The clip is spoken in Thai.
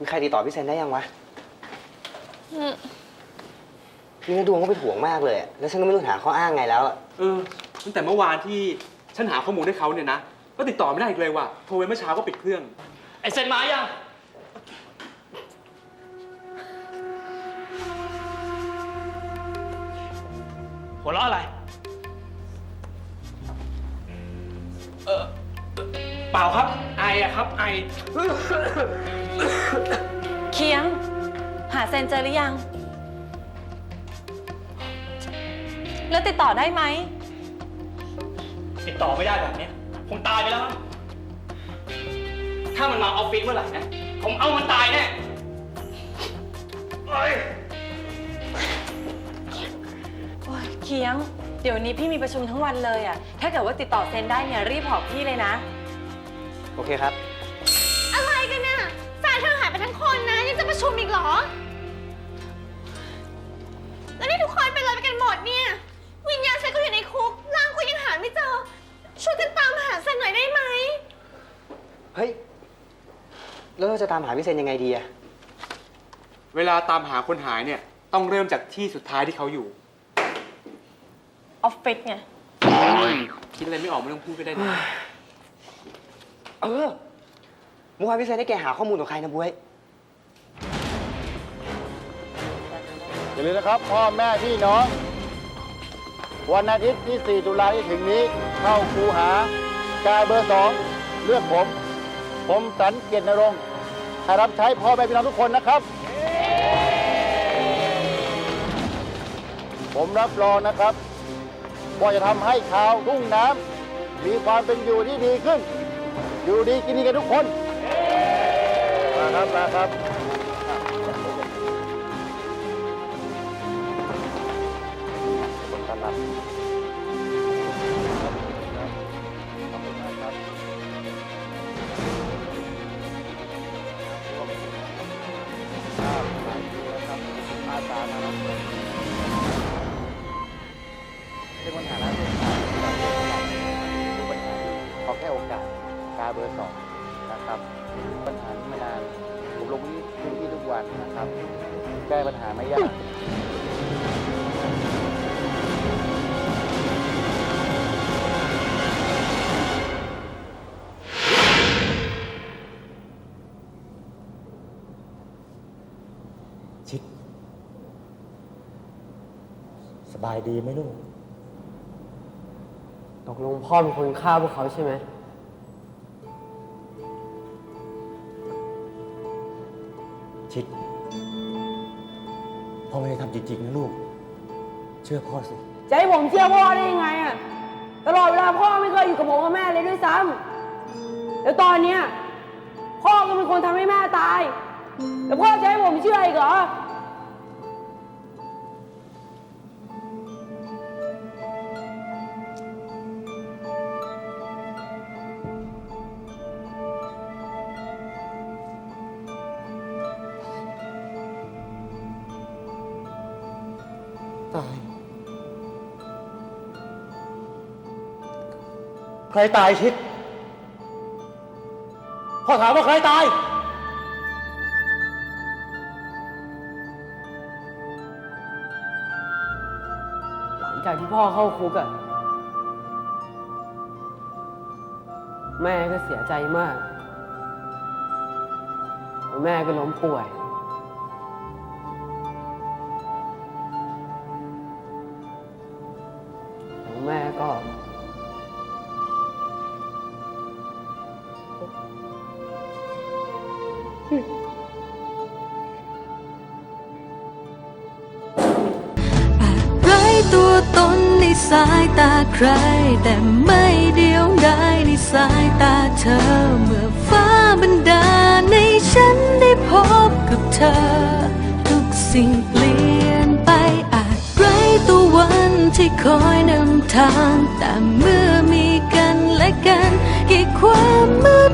มีใครติดต่อพี่เซนได้ยังวะอืมนี่นาดวงก็เป็นห่วงมากเลยอะแล้วฉันก็ไม่รู้หาข้ออ้างไงแล้วอะเออตั้งแต่เมื่อวานที่ฉันหาข้อมูลให้เขาเนี่ยนะ ก็ติดต่อไม่ได้อีกเลยว่ะ โทรไปเมื่อเช้าก็ปิดเครื่อง ไอเซนมายัง หัวเราะอะไร เออเปล่าครับ ไออะครับไอ เคียง หาเซนเจอหรือยัง แล้วติดต่อได้ไหม ติดต่อไม่ได้แบบเนี้ยคงตายไปแล้วมั้งถ้ามันมาออฟฟิศเมื่อไหร่นะ ผมเอามันตายแน่เอ้ยโอ้ยเคียง เดี๋ยวนี้พี่มีประชุมทั้งวันเลยอะถ้าเกิดว่าติดต่อเซนได้เนี่ยรีบบอกพี่เลยนะ โอเคครับ อะไรกันน่ะแฟนเธอหายไปทั้งคนนะ ยังจะประชุมอีกเหรอ แล้วนี่ทุกคนเป็นอะไรไปกันหมดเนี่ย วิญญาณฉันก็อยู่ในคุกร่างกูยังหาไม่เจอ ช่วยกันตามหาเซนหน่อยได้ไหม เฮ้ย แล้วเราจะตามหาพี่เซนยังไงดีอะเวลาตามหาคนหายเนี่ย ต้องเริ่มจากที่สุดท้ายที่เขาอยู่ ออฟฟิศไง คิดอะไรไม่ออกไม่ต้องพูดก็ได้นะ เออเมื่อวานพี่เซนได้แกหาข้อมูลของใครนะบวยอย่าลืมนะครับ พ่อแม่พี่น้อง วันอาทิตย์ที่ 4 ตุลาที่ถึงนี้ เข้าคูหากาเบอร์สองเลือกผม ผมสันเกียรตินรงค์ให้รับใช้พ่อแม่พี่น้องทุกคนนะครับ ผมรับรองนะครับ ว่าจะทำให้ชาวทุ่งน้ำมีความเป็นอยู่ที่ดีขึ้น อยู่ดีกินดีกันทุกคน มาครับ มาครับ คนต้อนรับขอบคุณมากครับครับหลายคิวแล้วครับอาสามารับเงินเป็นปัญหาแล้วเป็นปัญหาเป็นปัญหาขอแค่โอกาส กาเบอร์สองนะครับปัญหานี้มานานผมลงพื้นที่ทุกวันนะครับ แก้ปัญหาไม่ยากชิด สบายดีไหมลูก ตกลงพ่อเป็นคนฆ่าพวกเขาใช่ไหม พ่อไม่ได้ทำจริงๆนะลูก เชื่อพ่อสิ จะให้ผมเชื่อพ่อได้ยังไงอะตลอดเวลาพ่อไม่เคยอยู่กับผมกับแม่เลยด้วยซ้ำแล้วตอนเนี้ยพ่อก็เป็นคนทำให้แม่ตาย แล้วพ่อจะให้ผมเชื่ออีกเหรอ ตาย ใครตายชิด พ่อถามว่าใครตาย หลังจากที่พ่อเข้าคุกอะแม่ก็เสียใจมากแล้วแม่ก็ล้มป่วย แล้วแม่ก็ ไร้ตัวตนในสายตาใคร แต่ไม่เดียวดายในสายตาเธอ เมื่อฟ้าบันดาลในฉันได้พบกับเธอ ทุกสิ่งเปลี่ยน คอยนำทางแต่เมื่อมีกันและกันกี่ความมืด